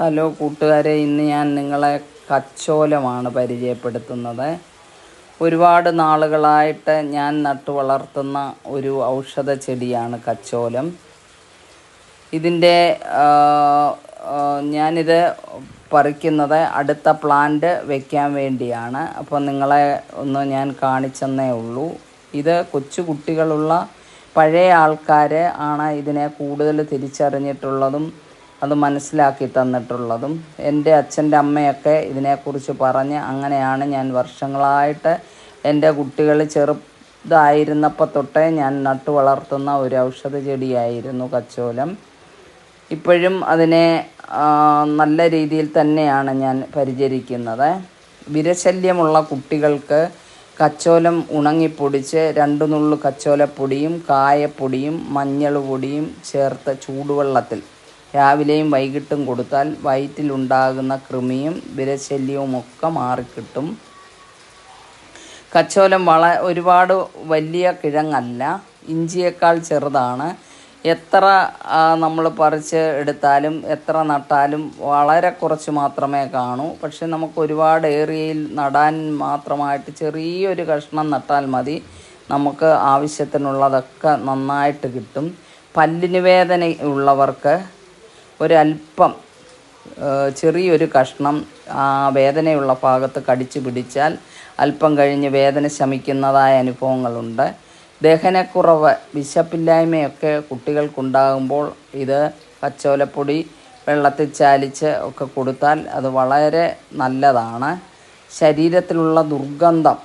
Hello കൂട്ടുകാരെ ഇന്ന് ഞാൻ നിങ്ങളെ കച്ചോലമാണ് പരിചയപ്പെടുത്തുന്നത്. ഒരുപാട് നാളുകളായിട്ട് ഞാൻ നട്ടു വളർത്തുന്ന ഒരു ഔഷധ ചെടിയാണ് കച്ചോലം. ഇതിന്റെ ഞാനിത് പറിക്കുന്നത് അടുത്ത പ്ലാന്റ് വയ്ക്കാൻ വേണ്ടിയാണ്. അപ്പോൾ നിങ്ങളെ ഒന്ന് ഞാൻ കാണിച്ചെന്നേ ഉള്ളൂ. ഇത് കൊച്ചു കുട്ടികളുള്ള പഴയ ആൾക്കാർ ആണ് ഇതിനെ കൂടുതൽ തിരിച്ചറിഞ്ഞിട്ടുള്ളതും അത് മനസ്സിലാക്കി തന്നിട്ടുള്ളതും എന്റെ അച്ഛന്റെ അമ്മയൊക്കെ ഇതിനെക്കുറിച്ച് പറഞ്ഞ് അങ്ങനെയാണ് ഞാൻ വർഷങ്ങളായിട്ട് എന്റെ കുട്ടികൾ ചെറുതായിരുന്നപ്പോൾ തൊട്ടേ ഞാൻ നട്ടു വളർത്തുന്ന ഒരു ഔഷധ ചെടിയായിരുന്നു കച്ചോലം. ഇപ്പോഴും അതിനെ നല്ല രീതിയിൽ തന്നെയാണ് ഞാൻ പരിചരിക്കുന്നത്. വിരശല്യമുള്ള കുട്ടികൾക്ക് കച്ചോലം ഉണങ്ങിപ്പൊടിച്ച് രണ്ട് നുള്ളു കച്ചോലപ്പൊടിയും കായപ്പൊടിയും മഞ്ഞൾ പൊടിയും ചേർത്ത് ചൂടുവെള്ളത്തിൽ രാവിലെയും വൈകിട്ടും കൊടുത്താൽ വയറ്റിലുണ്ടാകുന്ന കൃമിയും വിരശല്യവും ഒക്കെ മാറിക്കിട്ടും. കച്ചോലം വള ഒരുപാട് വലിയ കിഴങ്ങല്ല ഇഞ്ചിയേക്കാൾ ചെറുതാണ്. എത്ര നമ്മൾ പറിച്ച് എടുത്താലും എത്ര നട്ടാലും വളരെ കുറച്ച് മാത്രമേ കാണൂ. പക്ഷെ നമുക്ക് ഒരുപാട് ഏരിയയിൽ നടാൻ മാത്രമായിട്ട് ചെറിയൊരു കഷ്ണം നട്ടാൽ മതി. നമുക്ക് ആവശ്യത്തിനുള്ളതൊക്കെ നന്നായിട്ട് കിട്ടും. പല്ലിന് വേദന ഉള്ളവർക്ക് ഒരല്പം ചെറിയൊരു കഷ്ണം ആ വേദനയുള്ള ഭാഗത്ത് കടിച്ചു പിടിച്ചാൽ അല്പം കഴിഞ്ഞ് വേദന ശമിക്കുന്നതായ അനുഭവങ്ങളുണ്ട്. ദഹനക്കുറവ് വിശപ്പില്ലായ്മയൊക്കെ കുട്ടികൾക്കുണ്ടാകുമ്പോൾ ഇത് പച്ചോലപ്പൊടി വെള്ളത്തിൽ ചാലിച്ച് ഒക്കെ കൊടുത്താൽ അത് വളരെ നല്ലതാണ്. ശരീരത്തിലുള്ള ദുർഗന്ധം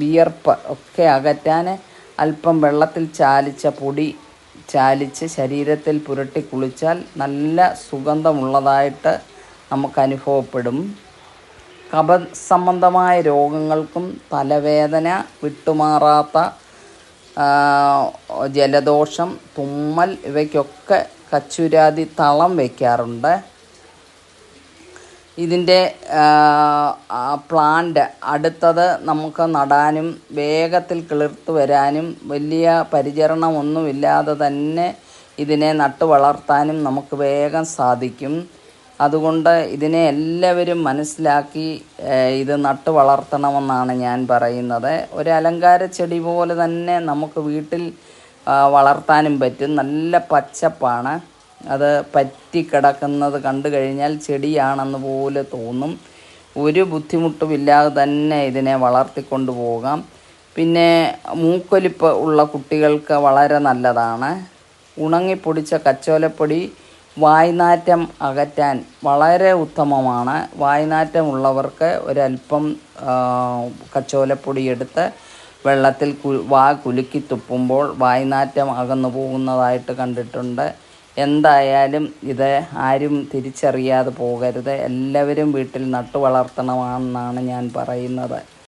വിയർപ്പ് ഒക്കെ അകറ്റാൻ അല്പം വെള്ളത്തിൽ ചാലിച്ച പൊടി ചാലിച്ച് ശരീരത്തിൽ പുരട്ടി കുളിച്ചാൽ നല്ല സുഗന്ധമുള്ളതായിട്ട് നമുക്ക് അനുഭവപ്പെടും. കഫ സംബന്ധമായ രോഗങ്ങൾക്കും തലവേദന വിട്ടുമാറാത്ത ജലദോഷം തുമ്മൽ ഇവയ്ക്കൊക്കെ കച്ചുരാതി തളം വയ്ക്കാറുണ്ട്. ഇതിന്റെ പ്ലാന്റ് അടുത്തത് നമുക്ക് നടാനും വേഗത്തിൽ കിളിർത്ത് വരാനും വലിയ പരിചരണമൊന്നുമില്ലാതെ തന്നെ ഇതിനെ നട്ടു വളർത്താനും നമുക്ക് വേഗം സാധിക്കും. അതുകൊണ്ട് ഇതിനെ എല്ലാവരും മനസ്സിലാക്കി ഇത് നട്ടു വളർത്തണമെന്നാണ് ഞാൻ പറയുന്നത്. ഒരു അലങ്കാര ചെടി പോലെ തന്നെ നമുക്ക് വീട്ടിൽ വളർത്താനും പറ്റും. നല്ല പച്ചപ്പാണ്. അത് പറ്റി കിടക്കുന്നത് കണ്ടു കഴിഞ്ഞാൽ ചെടിയാണെന്ന് പോലെ തോന്നും. ഒരു ബുദ്ധിമുട്ടുമില്ലാതെ തന്നെ ഇതിനെ വളർത്തിക്കൊണ്ടു പോകാം. പിന്നെ മൂക്കൊലിപ്പ് ഉള്ള കുട്ടികൾക്ക് വളരെ നല്ലതാണ്. ഉണങ്ങിപ്പൊടിച്ച കച്ചോലപ്പൊടി വായ്നാറ്റം അകറ്റാൻ വളരെ ഉത്തമമാണ്. വായ്നാറ്റമുള്ളവർക്ക് ഒരല്പം കച്ചോലപ്പൊടി എടുത്ത് വെള്ളത്തിൽ കു വാ കുലുക്കി തുപ്പുമ്പോൾ വായ്നാറ്റം അകന്നു പോകുന്നതായിട്ട് കണ്ടിട്ടുണ്ട്. എന്തായാലും ഇത് ആരും തിരിച്ചറിയാതെ പോകരുത്. എല്ലാവരും വീട്ടിൽ നട്ടു വളർത്തണമെന്നാണ് ഞാൻ പറയുന്നത്.